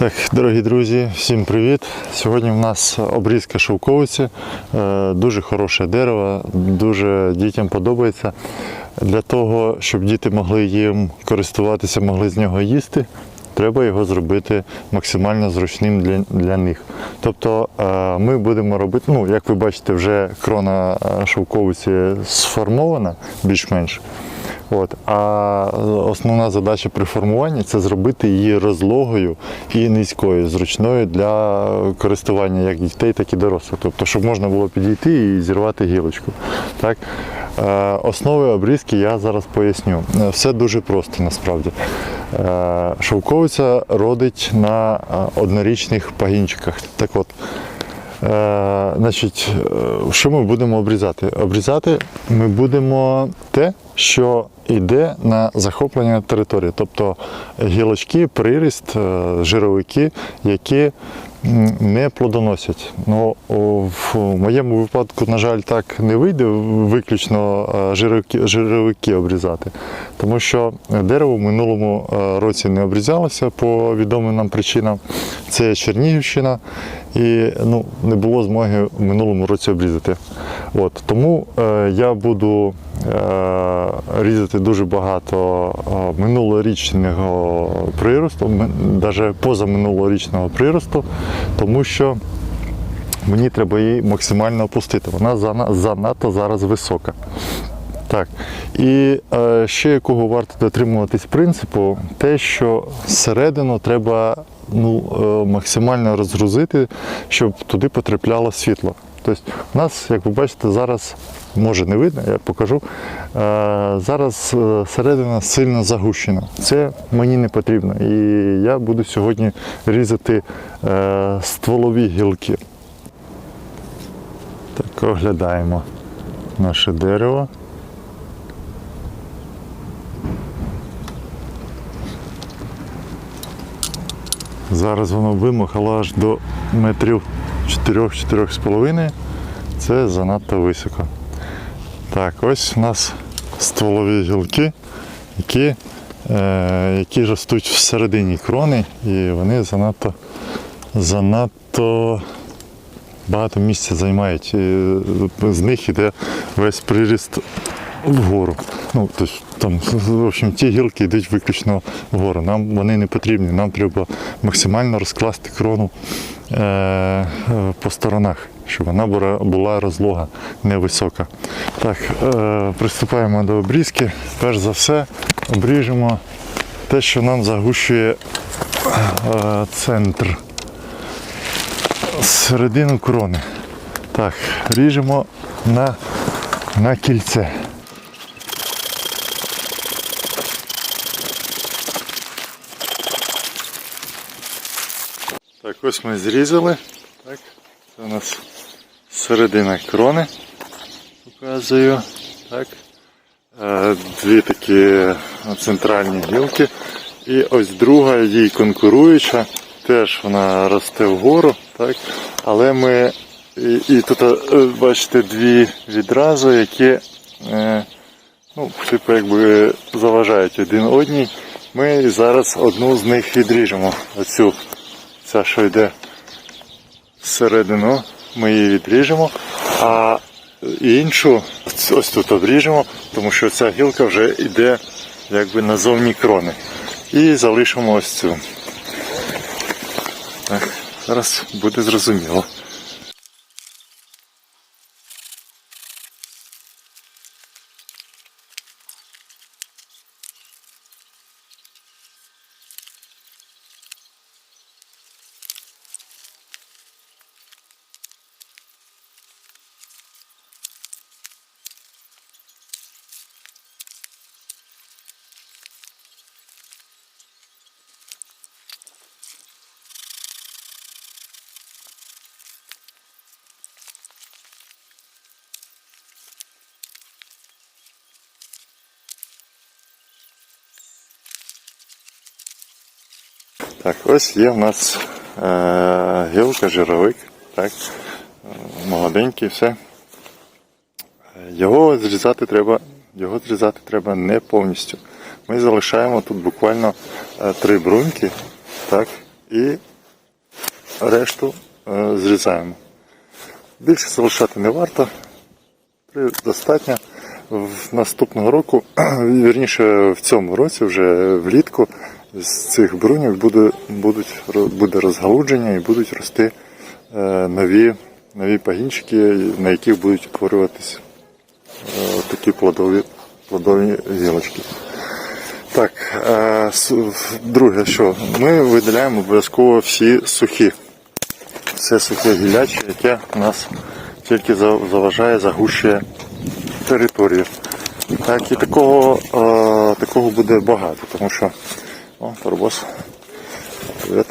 Так, дорогі друзі, всім привіт! Сьогодні в нас обрізка шовковиці. Е, Дуже хороше дерево, дуже дітям подобається. Для того, щоб діти могли їм користуватися, могли з нього їсти, треба його зробити максимально зручним для, для них. Тобто е, ми будемо робити, ну, як ви бачите, вже крона е, шовковиці сформована більш-менш. От. А основна задача при формуванні це зробити її розлогою і низькою, зручною для користування як дітей, так і дорослих. Тобто, щоб можна було підійти і зірвати гілочку. Так? Е, Основи обрізки я зараз поясню. Е, Все дуже просто насправді. Е, Шовковиця родить на однорічних пагінчиках. Так от, значить, е, що ми будемо обрізати? Обрізати ми будемо те, що йде на захоплення території, тобто гілочки, приріст, е, жировики, які не плодоносять. Ну, в моєму випадку, на жаль, так не вийде виключно е, жировики, жировики обрізати, тому що дерево в минулому е, році не обрізалося по відомим нам причинам. Це Чернігівщина, і ну, не було змоги в минулому році обрізати. От, тому е, я буду е, різати дуже багато е, минулорічного приросту, навіть позаминулорічного приросту, тому що мені треба її максимально опустити. Вона занадто зараз висока. Так. І е, ще якого варто дотримуватись принципу, те, що зсередину треба ну, е, максимально розгрузити, щоб туди потрапляло світло. Тобто у нас, як ви бачите, зараз може не видно, я покажу. Е, зараз е, середина сильно загущена. Це мені не потрібно. І я буду сьогодні різати е, стволові гілки. Так, оглядаємо наше дерево. Зараз воно вимахало аж до метрів 4-4,5. Це занадто високо. Так, ось у нас стволові гілки, які, е, які ростуть всередині крони, і вони занадто, занадто багато місця займають. І з них йде весь приріст вгору. Ну, тобто, там, в общем, ті гілки йдуть виключно вгору. Нам вони не потрібні. Нам треба максимально розкласти крону е, по сторонах, щоб вона була розлога невисока. Так, е, приступаємо до обрізки. Перш за все, обріжемо те, що нам загущує е, центр. Середину крони. Так, ріжемо на, на кільце. Ось ми зрізали. Так, це у нас середина крони. Показую. Так. Е, Дві такі центральні гілки. І ось друга їй конкуруюча. Теж вона росте вгору, так? але ми і, і тут е, бачите дві відразу, які е, ну, типу, якби заважають один одній. Ми зараз одну з них відріжемо. Оцю, ця, що йде всередину, ми її відріжемо, а іншу ось тут обріжемо, тому що ця гілка вже йде якби назовні крони. І залишимо ось цю. Так, зараз буде зрозуміло. Так, ось є в нас е, гілка, жировик, так, е, молоденький, все. Його зрізати треба, його зрізати треба не повністю. Ми залишаємо тут буквально е, три бруньки, так, і решту е, зрізаємо. Більше залишати не варто. Три достатньо. В наступного року, вірніше в цьому році, вже влітку, з цих бруньок буде, будуть, буде розгалудження і будуть рости е, нові, нові пагінчики, на яких будуть утворюватися е, такі плодові, плодові гілочки. Так, е, друге, що ми видаляємо обов'язково всі сухі. Все сухе гіляче, яке нас тільки заважає, загущує територію. Так, і такого, такого буде багато, тому що о, торбос. Привіт.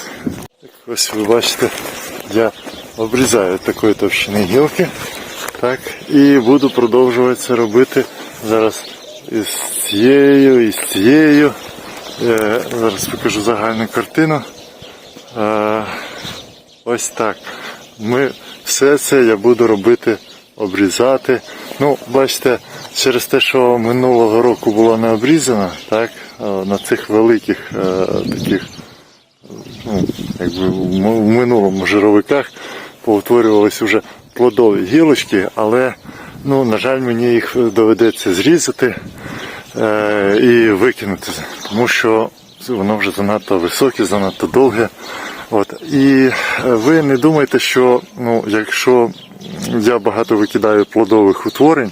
Так, ось ви бачите, я обрізаю такої товщини гілки. Так, і буду продовжувати це робити зараз із цією, і з цією. Е, зараз покажу загальну картину. Е, ось так. Ми все це я буду робити, обрізати. Ну, бачите, через те, що минулого року було не обрізано, так, е, на цих великих е, таких, ну, якби в минулому жировиках повтворювалися вже плодові гілочки, але, ну, на жаль, мені їх доведеться зрізати е, і викинути, тому що воно вже занадто високе, занадто довге. От. І е, ви не думайте, що ну, якщо я багато викидаю плодових утворень,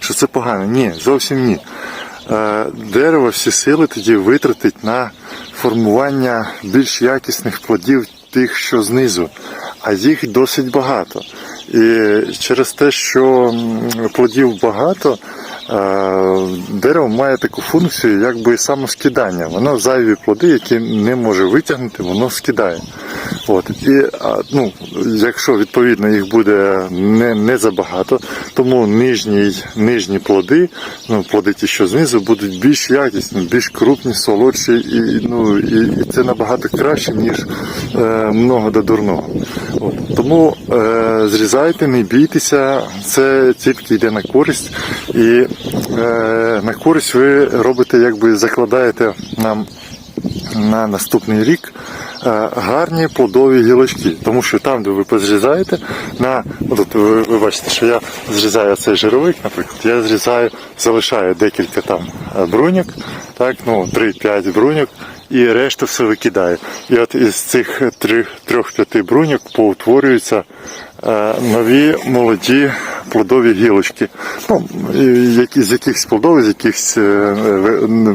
що це погано. Ні, зовсім ні. Е, Дерево всі сили тоді витратить на формування більш якісних плодів тих, що знизу, а їх досить багато. І через те, що плодів багато, е, дерево має таку функцію, якби самоскидання. Воно зайві плоди, які не може витягнути, воно скидає. От. І ну, якщо відповідно їх буде не, не забагато, тому нижні, нижні плоди, ну, плоди ті, що знизу, будуть більш якісні, більш крупні, солодші, і, ну, і, і це набагато краще, ніж е, много до дурного. От. Тому е, зрізайте, не бійтеся, це тільки йде на користь. І е, на користь ви робите, якби закладаєте нам на наступний рік гарні плодові гілочки. Тому що там, де ви позрізаєте, на тут ви, ви бачите, що я зрізаю цей жировик, наприклад, я зрізаю, залишаю декілька там е, бруньок, так, ну 3-5 бруньок. І решту все викидаю. І от із цих трьох-п'яти бруньок поутворюються е, нові молоді плодові гілочки. Ну, які, з якихось плодові, з якихось е,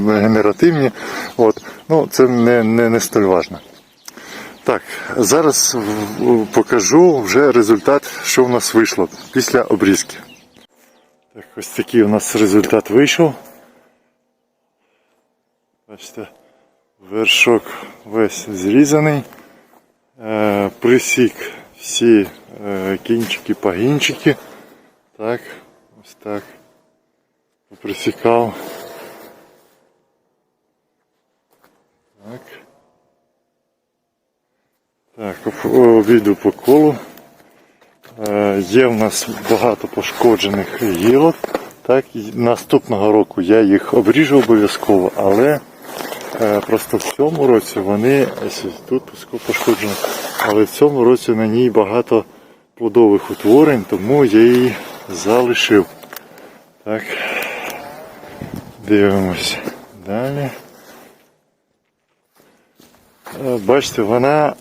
генеративні. От. Ну, це не, не, не столь важно. Так, зараз покажу вже результат, що в нас вийшло після обрізки. Так, ось такий у нас результат вийшов. Бачите, вершок весь зрізаний. Е, присік всі е, кінчики, пагінчики. Так, ось так. Присікав. Так, об- обійду по колу. Е, Є в нас багато пошкоджених гілок. Так, наступного року я їх обріжу обов'язково, але е, просто в цьому році вони тут пошкоджено, але в цьому році на ній багато плодових утворень, тому я її залишив. Так, дивимось далі. Е, Бачите, вона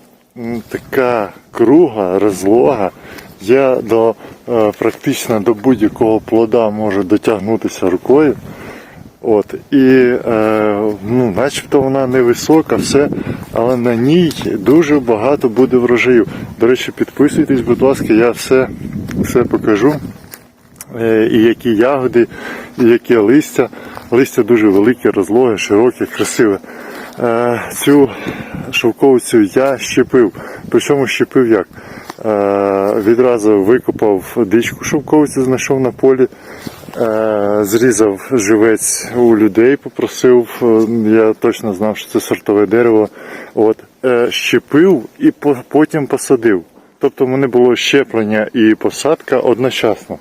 така круга, розлога. Я до, е, практично до будь-якого плода можу дотягнутися рукою. От, і е, ну, начебто вона невисока, все, але на ній дуже багато буде врожаїв. До речі, підписуйтесь, будь ласка, я все, все покажу. Е, і які ягоди, і яке листя. Листя дуже велике, розлоге, широке, красиве. Е, Цю шовковицю я щепив. Причому щепив як? Е, Відразу викопав дичку шовковицю, знайшов на полі, е, зрізав живець у людей, попросив, я точно знав, що це сортове дерево. От, щепив і потім посадив. Тобто в мене було щеплення і посадка одночасно.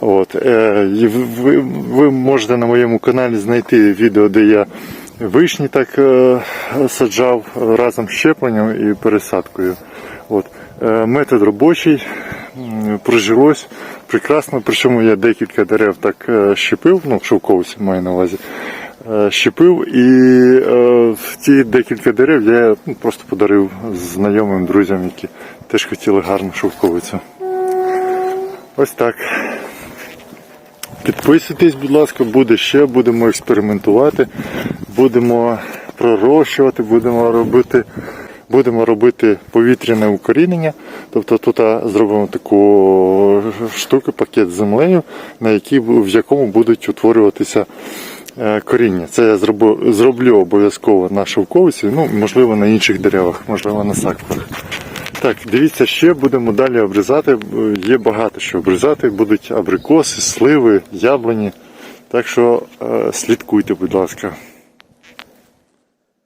От, ви- ви можете на моєму каналі знайти відео, де я Вишні так е, саджав разом з щепленням і пересадкою. От. Е, Метод робочий, м, прижилось прекрасно. Причому я декілька дерев так е, щепив, ну, шовковиці маю на увазі. Щепив і в ті декілька дерев я ну, просто подарив знайомим друзям, які теж хотіли гарну шовковицю. Ось так. Підписуйтесь, будь ласка, буде ще, будемо експериментувати, будемо пророщувати, будемо робити, будемо робити повітряне укорінення. Тобто тут зробимо таку штуку, пакет з землею, на якій, в якому будуть утворюватися е, коріння. Це я зроблю, зроблю обов'язково на шовковиці, ну, можливо, на інших деревах, можливо, на саквах. Так, дивіться, ще будемо далі обрізати. Е, Є багато що обрізати. Будуть абрикоси, сливи, яблуні. Так що е, слідкуйте, будь ласка.